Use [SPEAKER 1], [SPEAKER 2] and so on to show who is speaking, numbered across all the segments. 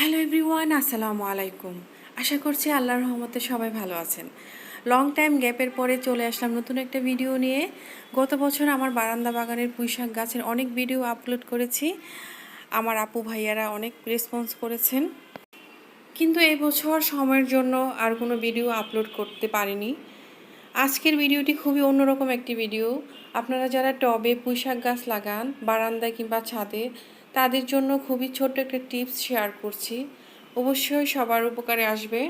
[SPEAKER 1] Hello everyone, আসসালামু আলাইকুম। আশা করছি আল্লাহর রহমতে সবাই ভালো আছেন। লং টাইম গ্যাপের পরে চলে আসলাম নতুন একটা ভিডিও নিয়ে। গত বছর আমার বারান্দা বাগানের পুঁইশাক গাছের অনেক ভিডিও আপলোড করেছি। আমার আপু ভাইয়ারা অনেক রেসপন্স করেছেন। কিন্তু এই বছর সময়ের জন্য আর কোনো ভিডিও আপলোড করতে পারিনি। আজকের ভিডিওটি খুবই অন্যরকম একটি ভিডিও। আপনারা যারা টবে পুঁইশাক গাছ লাগান, বারান্দায় কিংবা ছাদে তাদের জন্য খুবই ছোট্ট একটা টিপস শেয়ার করছি। অবশ্যই সবার উপকারে আসবে।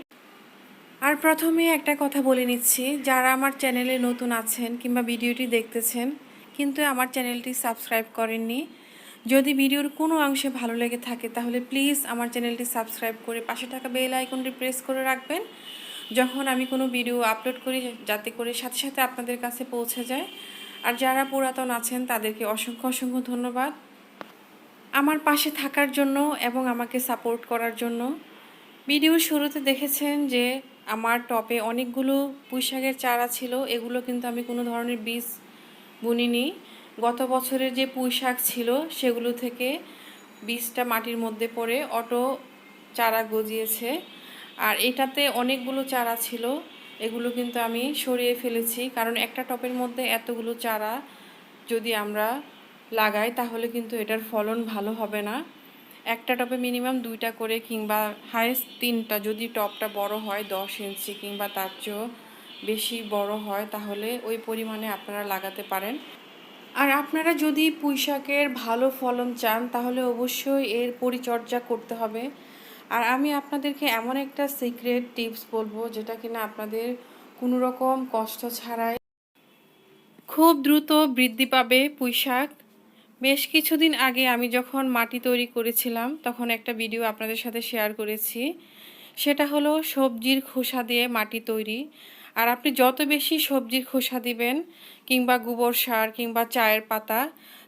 [SPEAKER 1] আর প্রথমে একটা কথা বলে নিচ্ছি, যারা আমার চ্যানেলে নতুন আছেন কিংবা ভিডিওটি দেখতেছেন, কিন্তু আমার চ্যানেলটি সাবস্ক্রাইব করেননি, যদি ভিডিওর কোনো অংশে ভালো লেগে থাকে, তাহলে প্লিজ আমার চ্যানেলটি সাবস্ক্রাইব করে পাশে থাকা বেল আইকনটি প্রেস করে রাখবেন। যখন আমি কোনো ভিডিও আপলোড করি, যাতে করে সাথে সাথে আপনাদের কাছে পৌঁছে যায়। আর যারা পুরাতন আছেন, তাদেরকে অসংখ্য অসংখ্য ধন্যবাদ। আমার পাশে থাকার জন্য এবং আমাকে সাপোর্ট করার জন্য। ভিডিও শুরুতে দেখেছেন যে আমার টপে অনেকগুলো পুঁইশাকের চারা ছিল, এগুলো কিন্তু আমি কোনো ধরনের বীজ বুনিনি। গত বছরের যে পুঁইশাক ছিল, সেগুলো থেকে বীজটা মাটির মধ্যে পড়ে অটো চারা গজিয়েছে। আর এটাতে অনেকগুলো চারা ছিল, এগুলো কিন্তু আমি সরিয়ে ফেলেছি, কারণ একটা টপের মধ্যে এতগুলো চারা যদি আমরা লাগাই, তাহলে কিন্তু এটার ফলন ভালো হবে না। একটা টপে মিনিমাম দুইটা করে কিংবা হায়েস্ট তিনটা, যদি টপটা বড় হয় দশ ইঞ্চি কিংবা তার চেয়েও বেশি বড় হয়, তাহলে ওই পরিমাণে আপনারা লাগাতে পারেন। আর আপনারা যদি পুঁইশাকের ভালো ফলন চান, তাহলে অবশ্যই এর পরিচর্যা করতে হবে। আর আমি আপনাদেরকে এমন একটা সিক্রেট টিপস বলব, যেটা কিনা আপনাদের কোনো রকম কষ্ট ছাড়াই খুব দ্রুত বৃদ্ধি পাবে পুঁইশাক। বেশ কিছুদিন আগে আমি যখন মাটি তৈরি করেছিলাম, তখন একটা ভিডিও আপনাদের সাথে শেয়ার করেছি। সেটা হলো সবজির খোসা দিয়ে মাটি তৈরি। আর আপনি যত বেশি সবজির খোসা দিবেন, কিংবা গোবর সার, কিংবা চায়ের পাতা,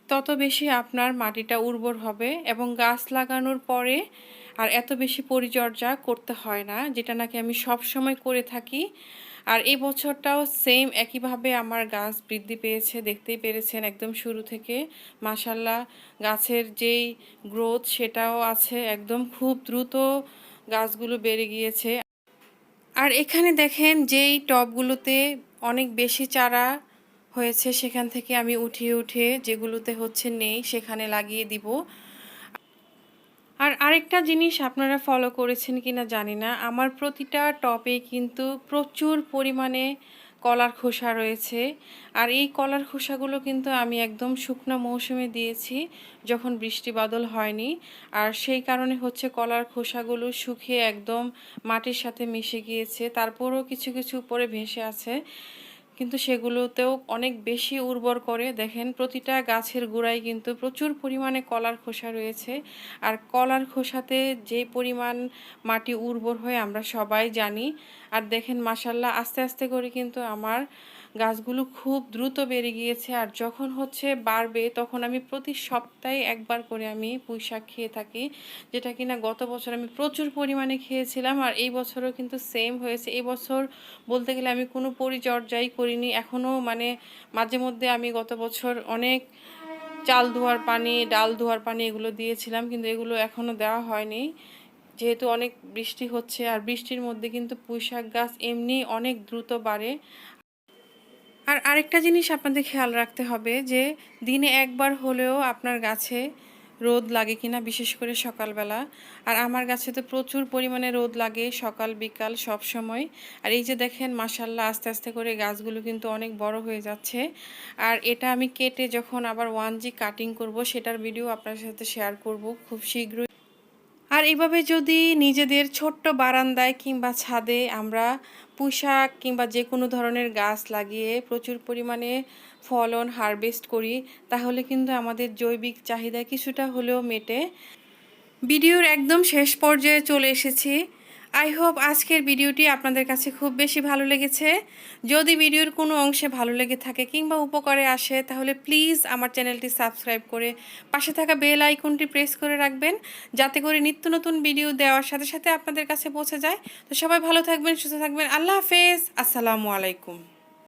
[SPEAKER 1] তত বেশি আপনার মাটিটা উর্বর হবে এবং গাছ লাগানোর পরে আর এত বেশি পরিচর্যা করতে হয় না, যেটা নাকি আমি সব সময় করে থাকি। আর এই বছরটাও সেম একইভাবে আমার গাছ বৃদ্ধি পেয়েছে, দেখতেই পেরেছেন একদম শুরু থেকে। মাসাল্লাহ গাছের যেই গ্রোথ সেটাও আছে, একদম খুব দ্রুত গাছগুলো বেড়ে গিয়েছে। আর এখানে দেখেন যেই টবগুলোতে অনেক বেশি চারা হয়েছে, সেখান থেকে আমি উঠিয়ে উঠে যেগুলোতে হচ্ছে নেই, সেখানে লাগিয়ে দিব। আরেকটা জিনিস আপনারা ফলো করেছেন কিনা জানি না। আমার প্রতিটা টপে কিন্তু প্রচুর পরিমাণে কলার খোসা রয়েছে। আর এই কলার খোসাগুলো কিন্তু আমি একদম শুকনো মৌসুমে দিয়েছি, যখন বৃষ্টি বাদল হয়নি। আর সেই কারণে হচ্ছে কলার খোসাগুলো শুকিয়ে একদম মাটির সাথে মিশে গিয়েছে। তারপরও কিছু কিছু উপরে ভেসে আছে। কিন্তু সেগুলোতেও অনেক বেশি উর্বর করে। দেখেন, প্রতিটা গাছের গোড়ায় কিন্তু প্রচুর পরিমাণে কলার খোসা রয়েছে। আর কলার খোসাতে যে পরিমাণ মাটি উর্বর হয় আমরা সবাই জানি। আর দেখেন মাসাল্লাহ আস্তে আস্তে করে কিন্তু আমার গাছগুলো খুব দ্রুত বেড়ে গিয়েছে। আর যখন হচ্ছে বাড়বে, তখন আমি প্রতি সপ্তাহে একবার করে আমি পুঁই শাক খেয়ে থাকি, যেটা কিনা গত বছর আমি প্রচুর পরিমাণে খেয়েছিলাম। আর এই বছরও কিন্তু সেম হয়েছে। এই বছর বলতে গেলে আমি কোনো পরিচর্যাই করিনি। এখনও মানে মাঝে মধ্যে আমি গত বছর অনেক চাল ধোয়ার পানি, ডাল ধোয়ার পানি এগুলো দিয়েছিলাম, কিন্তু এগুলো এখনও দেওয়া হয়নি। যেহেতু অনেক বৃষ্টি হচ্ছে আর বৃষ্টির মধ্যে কিন্তু পুঁইশাক গাছ এমনি অনেক দ্রুত বাড়ে। আর আরেকটা জিনিস আপনাদের খেয়াল রাখতে হবে যে দিনে একবার হলেও আপনার গাছে রোদ লাগে কিনা, বিশেষ করে সকালবেলা। আর আমার গাছে তো প্রচুর পরিমাণে রোদ লাগে সকাল, বিকাল, সব সময়। আর এই যে দেখেন মাসাল্লাহ আস্তে আস্তে করে গাছগুলো কিন্তু অনেক বড় হয়ে যাচ্ছে। আর এটা আমি কেটে যখন আবার ওয়ান জি কাটিং করব, সেটার ভিডিও আপনার সাথে শেয়ার করব খুব শীঘ্রই। আর এভাবে যদি নিজেদের ছোট্ট বারান্দায় কিংবা ছাদে আমরা পুঁশাক কিংবা যে কোনো ধরনের গাছ লাগিয়ে প্রচুর পরিমাণে ফলন হারভেস্ট করি, তাহলে কিন্তু আমাদের জৈবিক চাহিদা কিছুটা হলেও মেটে। ভিডিওর একদম শেষ পর্যায়ে চলে এসেছি। আই হোপ আজকের ভিডিওটি আপনাদের কাছে খুব বেশি ভালো লেগেছে। যদি ভিডিওর কোনো অংশে ভালো লেগে থাকে কিংবা উপকারে আসে, তাহলে প্লিজ আমার চ্যানেলটি সাবস্ক্রাইব করে পাশে থাকা বেল আইকনটি প্রেস করে রাখবেন, যাতে করে নিত্য নতুন ভিডিও দেওয়ার সাথে সাথে আপনাদের কাছে পৌঁছে যায়। তো সবাই ভালো থাকবেন, সুস্থ থাকবেন। আল্লাহ হাফেজ। আসসালামু আলাইকুম।